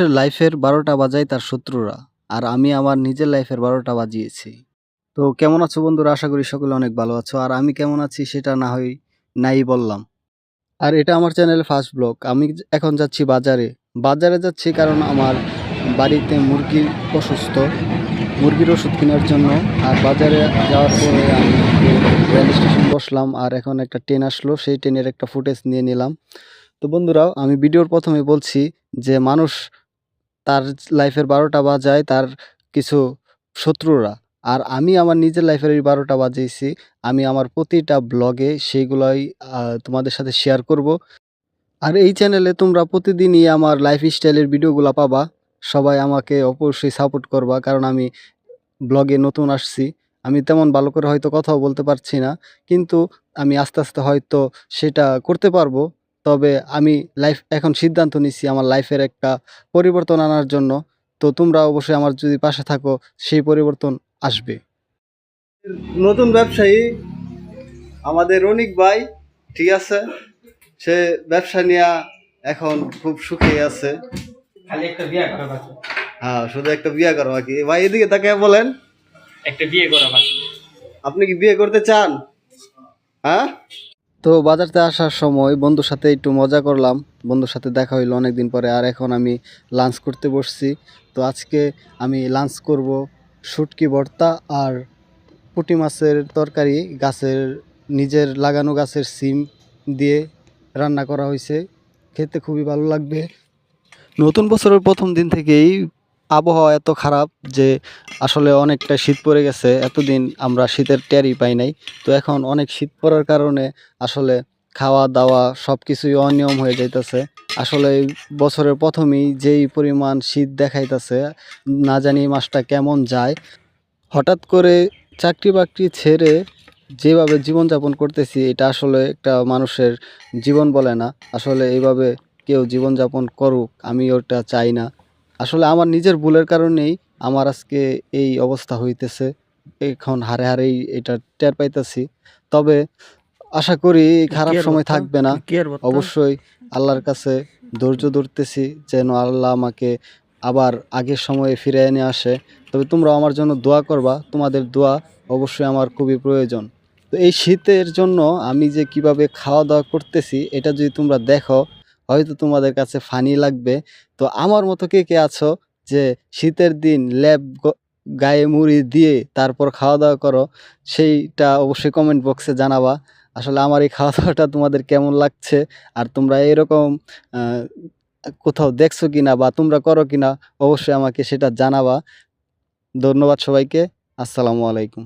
মানুষের লাইফের বারোটা বাজায় তার শত্রুরা, আর আমি আমার নিজের লাইফের বারোটা বাজিয়েছি। তো কেমন আছো বন্ধুরা? আশা করি সকলে অনেক ভালো আছো, আর আমি কেমন আছি সেটা না হয় নাই বললাম। আর এটা আমার চ্যানেল ফার্স্ট ব্লগ আমি এখন যাচ্ছি বাজারে। বাজারে যাচ্ছি কারণ আমার বাড়িতে মুরগির অসুস্থ। মুরগির ওষুধ কেনার জন্য, আর বাজারে যাওয়ার পরে আমি রেল স্টেশন বসলাম, আর এখন একটা ট্রেন আসলো। সেই ট্রেনের একটা ফুটেজ নিয়ে নিলাম। তো বন্ধুরা আমি ভিডিওর প্রথমে বলছি যে মানুষ তার লাইফের বারোটা বাজায় তার কিছু শত্রুরা। আর আমি আমার নিজের লাইফের এই বারোটা বাজিয়েছি আমি আমার প্রতিটা ব্লগে সেইগুলোই তোমাদের সাথে শেয়ার করব। আর এই চ্যানেলে তোমরা প্রতিদিনই আমার লাইফ স্টাইলের ভিডিওগুলো পাবা। সবাই আমাকে অবশ্যই সাপোর্ট করবা, কারণ আমি ব্লগে নতুন আসছি। আমি তেমন ভালো করে হয়তো কথাও বলতে পারছি না, কিন্তু আমি আস্তে আস্তে হয়তো সেটা করতে পারব। তবে আমি লাইফ এখন সিদ্ধান্ত নিচ্ছি আমার লাইফের একটা পরিবর্তন আনার জন্য। তো তোমরা অবশ্যই আমার যদি পাশে থাকো সেই পরিবর্তন আসবে। নতুন ব্যবসায়ী আমাদের রনিক ভাই ঠিক আছে? সে ব্যবসা নিয়ে এখন খুব সুখে আছে। খালি একটা বিয়ে করা হ্যাঁ শুধু একটা বিয়ে করো বাকি। ভাই এদিকে তাকে বলেন। একটা বিয়ে করা বাকি। আপনি কি বিয়ে করতে চান? হ্যাঁ? তো বাজারতে আসার সময় বন্ধুর সাথে একটু মজা করলাম। বন্ধুর সাথে দেখা হইল অনেকদিন পরে আর এখন আমি লাঞ্চ করতে বসছি। তো আজকে আমি লাঞ্চ করব শুটকি ভর্তা আর পুঁটি মাছের তরকারি, গাছের নিজের লাগানো গাছের সিম দিয়ে রান্না করা হয়েছে খেতে খুবই ভালো লাগবে। নতুন বছরের প্রথম দিন থেকেই আবহাওয়া এত খারাপ যে আসলে অনেকটা শীত পড়ে গেছে। এতদিন আমরা শীতের টেরই পাই নাই। তো এখন অনেক শীত পড়ার কারণে আসলে খাওয়া দাওয়া সব কিছুই অনিয়ম হয়ে যাইতেছে। আসলে বছরের প্রথমেই যেই পরিমাণ শীত দেখাইতেছে, না জানি মাসটা কেমন যায়। হঠাৎ করে চাকরি বাকরি ছেড়ে যেভাবে জীবনযাপন করতেছি, এটা আসলে একটা মানুষের জীবন বলে না। আসলে এইভাবে কেউ জীবনযাপন করুক আমি ওটা চাই না। আসলে আমার নিজের ভুলের কারণেই আমার আজকে এই অবস্থা হইতেছে। এখন হারে হারেই এটা টের পাইতেছি। তবে আশা করি এই খারাপ সময় থাকবে না। অবশ্যই আল্লাহর কাছে ধৈর্য ধরতেছি যেন আল্লাহ আমাকে আবার আগের সময়ে ফিরে এনে আসে। তবে তোমরা আমার জন্য দোয়া করবা। তোমাদের দোয়া অবশ্যই আমার খুবই প্রয়োজন। তো এই শীতের জন্য আমি যে কীভাবে খাওয়া দাওয়া করতেছি এটা যদি তোমরা দেখো হয়তো তোমাদের কাছে ফানি লাগবে। তো আমার মতো কে কে আছো যে শীতের দিন ল্যাব গায়ে মুড়ি দিয়ে তারপর খাওয়া দাওয়া করো, সেইটা অবশ্যই কমেন্ট বক্সে জানাবা। আসলে আমার এই খাওয়া দাওয়াটা তোমাদের কেমন লাগছে? আর তোমরা এরকম কোথাও দেখছ কিনা বা তোমরা করো কিনা অবশ্যই আমাকে সেটা জানাবা। ধন্যবাদ সবাইকে। আসসালামু আলাইকুম।